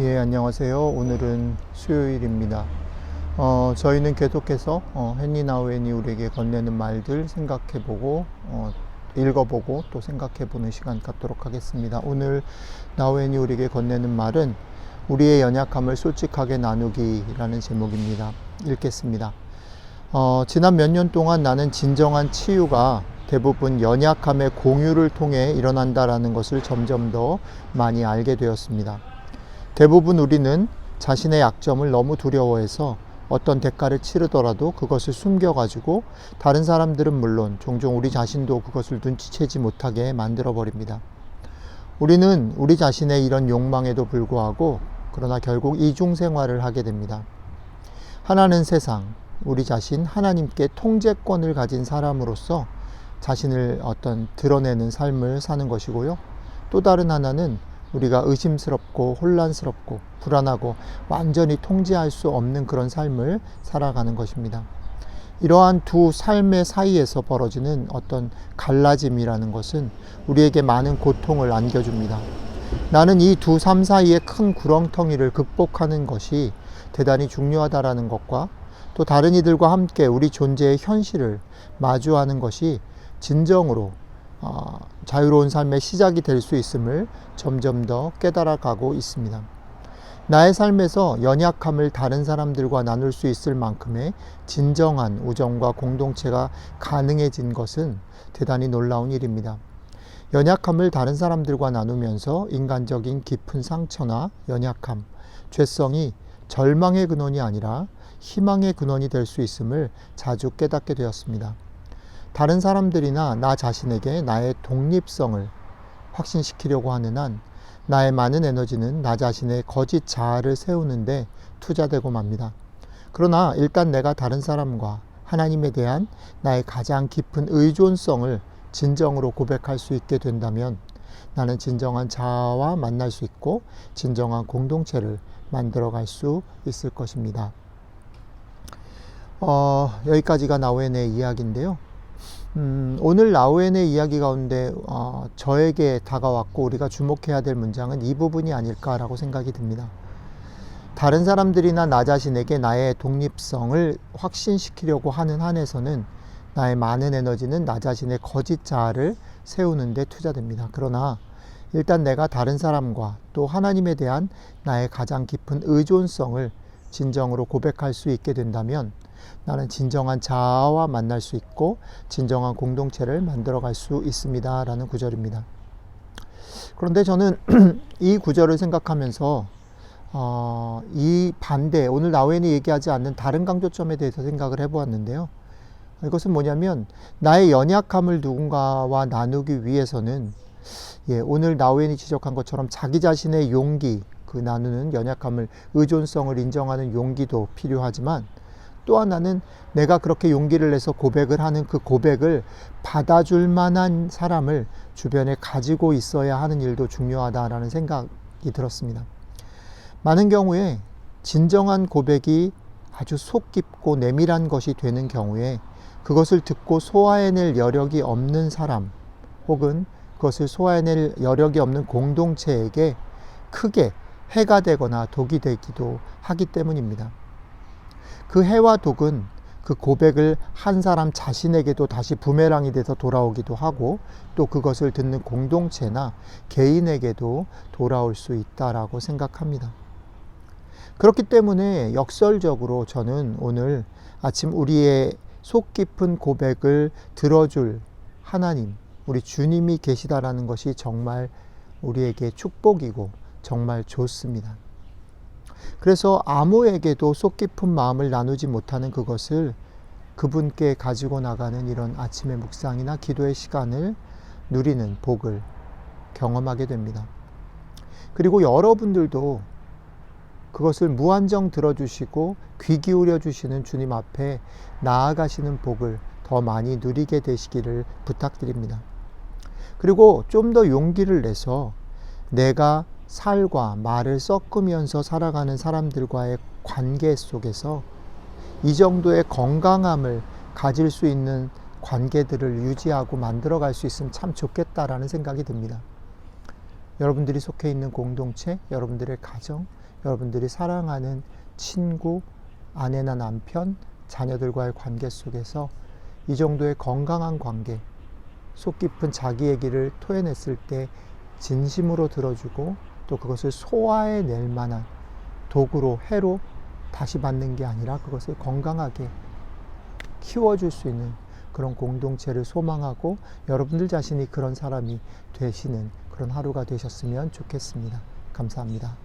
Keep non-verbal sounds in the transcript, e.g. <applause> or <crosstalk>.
예, 안녕하세요. 오늘은 수요일입니다. 어, 저희는 계속해서 어, 헨리 나우엔이 우리에게 건네는 말들 생각해보고 어, 읽어보고 또 생각해보는 시간 갖도록 하겠습니다. 오늘 나우엔이 우리에게 건네는 말은 우리의 연약함을 솔직하게 나누기라는 제목입니다. 읽겠습니다. 어, 지난 몇 년 동안 나는 진정한 치유가 대부분 연약함의 공유를 통해 일어난다라는 것을 점점 더 많이 알게 되었습니다. 대부분 우리는 자신의 약점을 너무 두려워해서 어떤 대가를 치르더라도 그것을 숨겨가지고 다른 사람들은 물론 종종 우리 자신도 그것을 눈치채지 못하게 만들어버립니다. 우리는 우리 자신의 이런 욕망에도 불구하고 그러나 결국 이중 생활을 하게 됩니다. 하나는 세상, 우리 자신 하나님께 통제권을 가진 사람으로서 자신을 어떤 드러내는 삶을 사는 것이고요. 또 다른 하나는 우리가 의심스럽고 혼란스럽고 불안하고 완전히 통제할 수 없는 그런 삶을 살아가는 것입니다. 이러한 두 삶의 사이에서 벌어지는 어떤 갈라짐이라는 것은 우리에게 많은 고통을 안겨줍니다. 나는 이 두 삶 사이의 큰 구렁텅이를 극복하는 것이 대단히 중요하다라는 것과 또 다른 이들과 함께 우리 존재의 현실을 마주하는 것이 진정으로 어, 자유로운 삶의 시작이 될 수 있음을 점점 더 깨달아가고 있습니다. 나의 삶에서 연약함을 다른 사람들과 나눌 수 있을 만큼의 진정한 우정과 공동체가 가능해진 것은 대단히 놀라운 일입니다. 연약함을 다른 사람들과 나누면서 인간적인 깊은 상처나 연약함, 죄성이 절망의 근원이 아니라 희망의 근원이 될 수 있음을 자주 깨닫게 되었습니다. 다른 사람들이나 나 자신에게 나의 독립성을 확신시키려고 하는 한 나의 많은 에너지는 나 자신의 거짓 자아를 세우는데 투자되고 맙니다. 그러나 일단 내가 다른 사람과 하나님에 대한 나의 가장 깊은 의존성을 진정으로 고백할 수 있게 된다면 나는 진정한 자아와 만날 수 있고 진정한 공동체를 만들어 갈 수 있을 것입니다. 어, 여기까지가 나우엔의 이야기인데요. 음, 오늘 나우엔의 이야기 가운데 어, 저에게 다가왔고 우리가 주목해야 될 문장은 이 부분이 아닐까라고 생각이 듭니다. 다른 사람들이나 나 자신에게 나의 독립성을 확신시키려고 하는 한에서는 나의 많은 에너지는 나 자신의 거짓 자아를 세우는 데 투자됩니다. 그러나 일단 내가 다른 사람과 또 하나님에 대한 나의 가장 깊은 의존성을 진정으로 고백할 수 있게 된다면 나는 진정한 자아와 만날 수 있고 진정한 공동체를 만들어 갈 수 있습니다. 라는 구절입니다. 그런데 저는 <clears throat> 이 구절을 생각하면서 어, 이 반대, 오늘 나웬이 얘기하지 않는 다른 강조점에 대해서 생각을 해보았는데요. 이것은 뭐냐면 나의 연약함을 누군가와 나누기 위해서는 예, 오늘 나웬이 지적한 것처럼 자기 자신의 용기, 그 나누는 연약함을 의존성을 인정하는 용기도 필요하지만 또 하나는 내가 그렇게 용기를 내서 고백을 하는 그 고백을 받아줄 만한 사람을 주변에 가지고 있어야 하는 일도 중요하다라는 생각이 들었습니다. 많은 경우에 진정한 고백이 아주 속 깊고 내밀한 것이 되는 경우에 그것을 듣고 소화해낼 여력이 없는 사람 혹은 그것을 소화해낼 여력이 없는 공동체에게 크게 해가 되거나 독이 되기도 하기 때문입니다. 그 해와 독은 그 고백을 한 사람 자신에게도 다시 부메랑이 돼서 돌아오기도 하고 또 그것을 듣는 공동체나 개인에게도 돌아올 수 있다라고 생각합니다. 그렇기 때문에 역설적으로 저는 오늘 아침 우리의 속 깊은 고백을 들어줄 하나님, 우리 주님이 계시다라는 것이 정말 우리에게 축복이고 정말 좋습니다. 그래서 아무에게도 속 깊은 마음을 나누지 못하는 그것을 그분께 가지고 나가는 이런 아침의 묵상이나 기도의 시간을 누리는 복을 경험하게 됩니다. 그리고 여러분들도 그것을 무한정 들어주시고 귀 기울여 주시는 주님 앞에 나아가시는 복을 더 많이 누리게 되시기를 부탁드립니다. 그리고 좀 더 용기를 내서 내가 살과 말을 섞으면서 살아가는 사람들과의 관계 속에서 이 정도의 건강함을 가질 수 있는 관계들을 유지하고 만들어 갈 수 있으면 참 좋겠다라는 생각이 듭니다. 여러분들이 속해 있는 공동체, 여러분들의 가정, 여러분들이 사랑하는 친구, 아내나 남편, 자녀들과의 관계 속에서 이 정도의 건강한 관계, 속 깊은 자기 얘기를 토해냈을 때 진심으로 들어주고 또 그것을 소화해낼 만한 도구로, 해로 다시 받는 게 아니라 그것을 건강하게 키워줄 수 있는 그런 공동체를 소망하고 여러분들 자신이 그런 사람이 되시는 그런 하루가 되셨으면 좋겠습니다. 감사합니다.